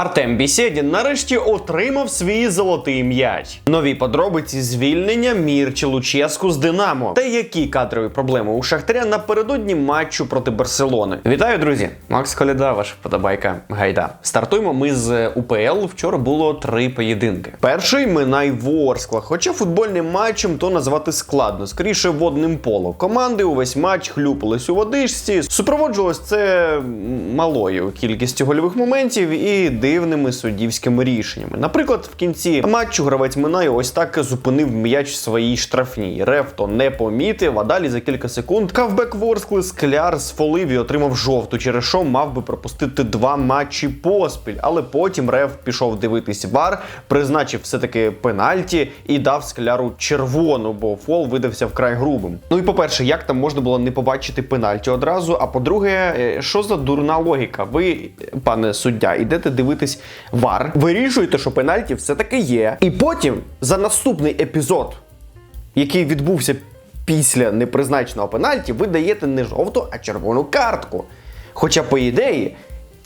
Артем Бісєдін нарешті отримав свій золотий м'яч. Нові подробиці звільнення Мірчі Луческу з Динамо. Та які кадрові проблеми у Шахтаря напередодні матчу проти Барселони. Вітаю, друзі! Макс Коляда, ваша подобайка гайда. Стартуємо ми з УПЛ. Вчора було три поєдинки. Перший Минай Ворскла. Хоча футбольним матчем то назвати складно, скоріше водним поло. Команди увесь матч хлюпались у водичці. Супроводжувалось це малою кількістю гольових моментів і дивними суддівськими рішеннями. Наприклад, в кінці матчу гравець Минаю ось так зупинив м'яч своїй штрафній. Реф то не помітив, а далі за кілька секунд кавбек Ворскли скляр сфолив і отримав жовту, через що мав би пропустити два матчі поспіль. Але потім Реф пішов дивитись вар, призначив все-таки пенальті і дав скляру червону, бо фол видався вкрай грубим. Ну і по-перше, як там можна було не побачити пенальті одразу? А по-друге, е, що за дурна логіка? Ви, пане суддя, ідете дивитись вар, вирішуєте, що пенальті все-таки є. І потім за наступний епізод, який відбувся після непризначеного пенальті, ви даєте не жовту, а червону картку. Хоча, по ідеї,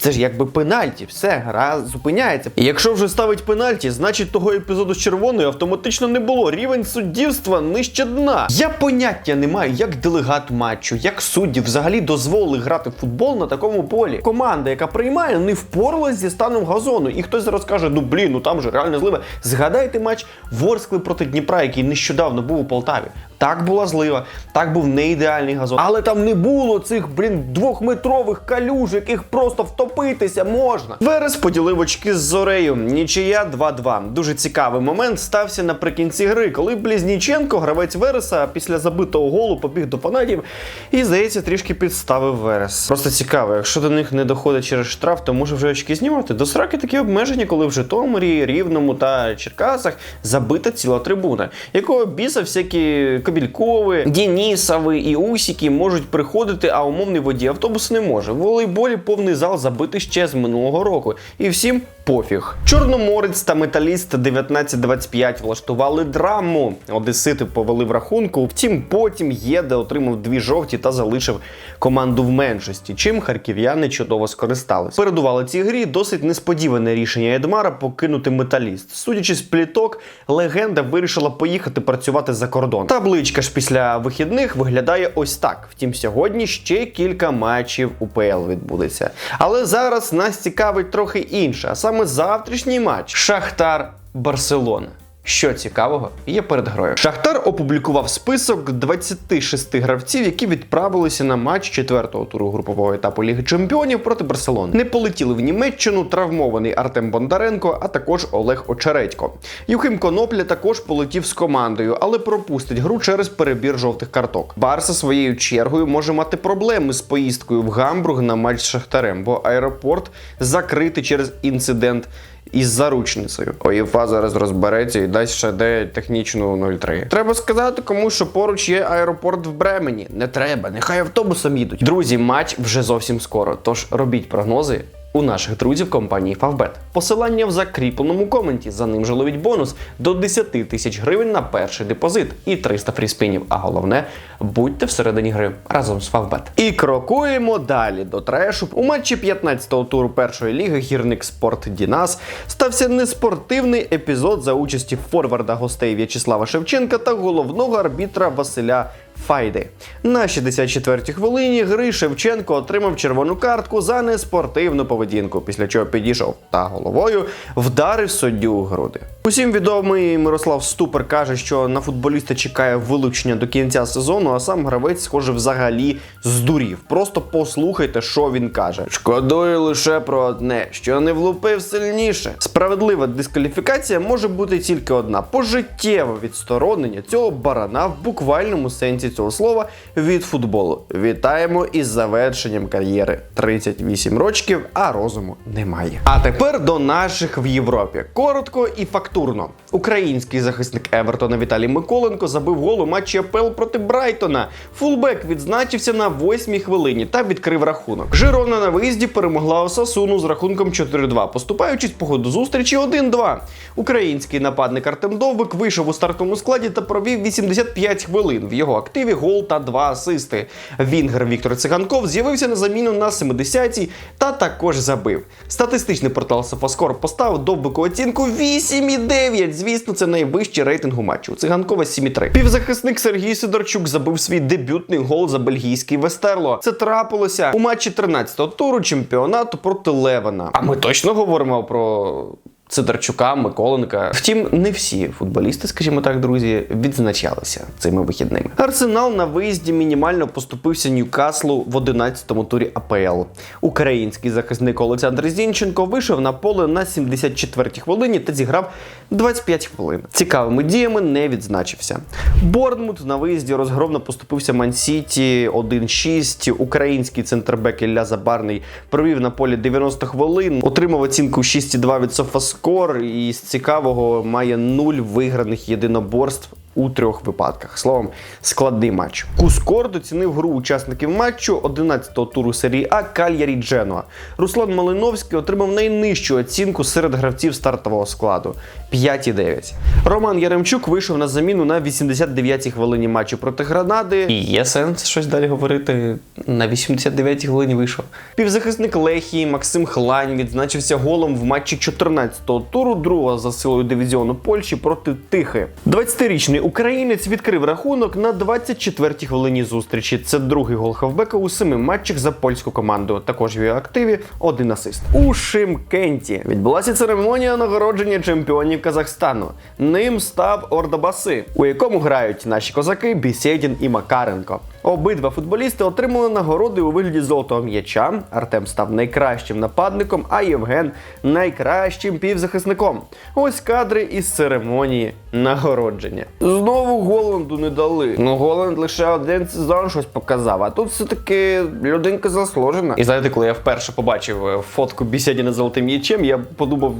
це ж якби пенальті, все, гра зупиняється. І якщо вже ставить пенальті, значить того епізоду з червоною автоматично не було. Рівень суддівства нижче дна. Я поняття не маю, як делегат матчу, як судді взагалі дозволили грати в футбол на такому полі. Команда, яка приймає, не впоралась зі станом газону. І хтось зараз каже: ну блін, ну там же реально злива. Згадайте матч Ворскли проти Дніпра, який нещодавно був у Полтаві. Так була злива, так був не ідеальний газон. Але там не було цих, блін, двохметрових калюж, яких просто втопитися можна. Верес поділив очки з зорею. Нічия 2-2. Дуже цікавий момент стався наприкінці гри, коли Блізніченко, гравець Вереса, після забитого голу побіг до фанатів і, здається, трішки підставив Верес. Просто цікаво, якщо до них не доходить через штраф, то може вже очки знімати. До сраки такі обмеження, коли в Житомирі, Рівному та Черкасах забита ціла трибуна, якого біса всякі Кобількови, Дінісови і Усіки можуть приходити, а умовний водій автобусу не може. В волейболі повний зал забитий ще з минулого року. І всім пофіг. Чорноморець та металіст 19-25 влаштували драму. Одесити повели в рахунку. Втім, потім Єде отримав дві жовті та залишив команду в меншості, чим харків'яни чудово скористались. Передували цій грі досить несподіване рішення Едмара покинути металіст. Судячи з пліток, легенда вирішила поїхати працювати за кордон. Табличка ж після вихідних виглядає ось так. Втім, сьогодні ще кілька матчів УПЛ відбудеться. Але зараз нас цікавить трохи інше, а саме завтрашній матч Шахтар Барселона. Що цікавого є перед грою. Шахтар опублікував список 26 гравців, які відправилися на матч четвертого туру групового етапу Ліги Чемпіонів проти Барселони. Не полетіли в Німеччину травмований Артем Бондаренко, а також Олег Очередько. Юхим Конопля також полетів з командою, але пропустить гру через перебір жовтих карток. Барса своєю чергою може мати проблеми з поїздкою в Гамбург на матч з Шахтарем, бо аеропорт закритий через інцидент із заручницею. ОЄФА зараз розбереться і дасть ще де технічну 03. Треба сказати кому що поруч є аеропорт в Бремені. Не треба, нехай автобусом їдуть. Друзі, матч вже зовсім скоро. Тож робіть прогнози. У наших друзів компанії Favbet. Посилання в закріпленому коменті. За ним же ловіть бонус до 10 тисяч гривень на перший депозит і 300 фріспінів. А головне, будьте всередині гри разом з Favbet. І крокуємо далі до трешу. У матчі 15-го туру першої ліги гірник Спорт Дінас стався неспортивний епізод за участі форварда гостей В'ячеслава Шевченка та головного арбітра Василя. Файди на 64-й хвилині гри Шевченко отримав червону картку за неспортивну поведінку, після чого підійшов та головою вдарив суддю у груди. Усім відомий Мирослав Ступер каже, що на футболіста чекає вилучення до кінця сезону, а сам гравець, схоже, взагалі здурів. Просто послухайте, що він каже. Шкодую лише про одне, що не влупив сильніше. Справедлива дискваліфікація може бути тільки одна: пожиттєве відсторонення цього барана в буквальному сенсі цього слова від футболу. Вітаємо із завершенням кар'єри. 38 років, а розуму немає. А тепер до наших в Європі. Коротко і фактурно. Український захисник Евертона Віталій Миколенко забив гол у матчі АПЛ проти Брайтона. Фулбек відзначився на восьмій хвилині та відкрив рахунок. Жирона на виїзді перемогла Осасуну з рахунком 4-2, поступаючись по ходу зустрічі 1-2. Український нападник Артем Довбик вийшов у стартовому складі та провів 85 хвилин. В його активі Києві гол та два асисти. Вінгер Віктор Циганков з'явився на заміну на 70-й та також забив. Статистичний портал Софаскор поставив довбику оцінку 8,9. Звісно, це найвищий рейтинг у матчу. Циганкова 7,3. Півзахисник Сергій Сидорчук забив свій дебютний гол за бельгійський Вестерло. Це трапилося у матчі 13-го туру чемпіонату проти Левана. А ми точно говоримо про. Сидорчука, Миколенка. Втім, не всі футболісти, скажімо так, друзі, відзначалися цими вихідними. Арсенал на виїзді мінімально поступився Ньюкаслу в 11-му турі АПЛ. Український захисник Олександр Зінченко вийшов на поле на 74-й хвилині та зіграв 25 хвилин. Цікавими діями не відзначився. Борнмут на виїзді розгромно поступився Мансіті 1-6. Український центрбек Ілля Забарний провів на полі 90 хвилин, отримав оцінку 6,2 від Софаскор і з цікавого має нуль виграних єдиноборств. У трьох випадках. Словом, складний матч. Кускорд оцінив гру учасників матчу 11-го туру серії А Кальярі Дженуа. Руслан Малиновський отримав найнижчу оцінку серед гравців стартового складу 5,9. Роман Яремчук вийшов на заміну на 89-й хвилині матчу проти Гранади. І є сенс щось далі говорити. На 89-й хвилині вийшов. Півзахисник Лехії Максим Хлань відзначився голом в матчі 14-го туру другого за силою дивізіону Польщі проти Тихи. 20-річний українець відкрив рахунок на 24-й хвилині зустрічі. Це другий гол хавбека у семи матчах за польську команду. Також в її активі один асист. У Шимкенті відбулася церемонія нагородження чемпіонів Казахстану. Ним став Ордабаси, у якому грають наші козаки Бісєдін і Макаренко. Обидва футболісти отримали нагороди у вигляді золотого м'яча. Артем став найкращим нападником, а Євген найкращим півзахисником. Ось кадри із церемонії нагородження. Знову Голланду не дали. Ну Голланд лише один сезон щось показав, а тут все-таки людинка заслужена. І знаєте, коли я вперше побачив е, фотку Бісєдіна з золотим м'ячем, я подумав.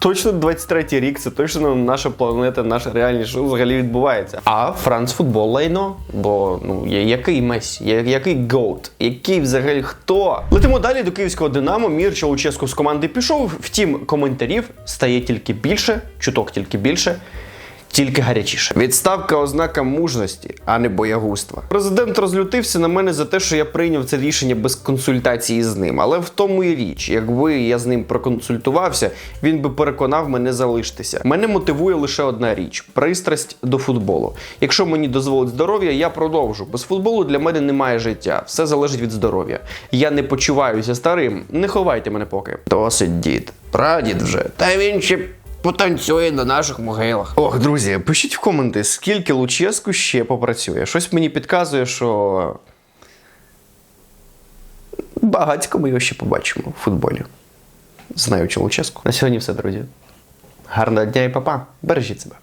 «Це Точно 23-й рік, це точно наша планета, наша реальність, що взагалі відбувається. А Франц футбол лайно. Бо ну який Месі, який Гоут, який взагалі хто? Летимо далі до київського Динамо. Мір Чауческу з команди пішов. Втім, коментарів стає тільки більше, чуток тільки більше. Тільки гарячіше. Відставка ознака мужності, а не боягузтва. Президент розлютився на мене за те, що я прийняв це рішення без консультації з ним. Але в тому і річ, якби я з ним проконсультувався, він би переконав мене залишитися. Мене мотивує лише одна річ пристрасть до футболу. Якщо мені дозволить здоров'я, я продовжу. Без футболу для мене немає життя. Все залежить від здоров'я. Я не почуваюся старим. Не ховайте мене поки. Досить дід. Прадід вже. Та він ще потанцює на наших могилах. Ох, друзі, пишіть в коменти, скільки Луческу ще попрацює. Щось мені підказує, що. Багатько ми його ще побачимо в футболі. Знаючи Луческу. На сьогодні все, друзі. Гарного дня і папа. Бережіть себе.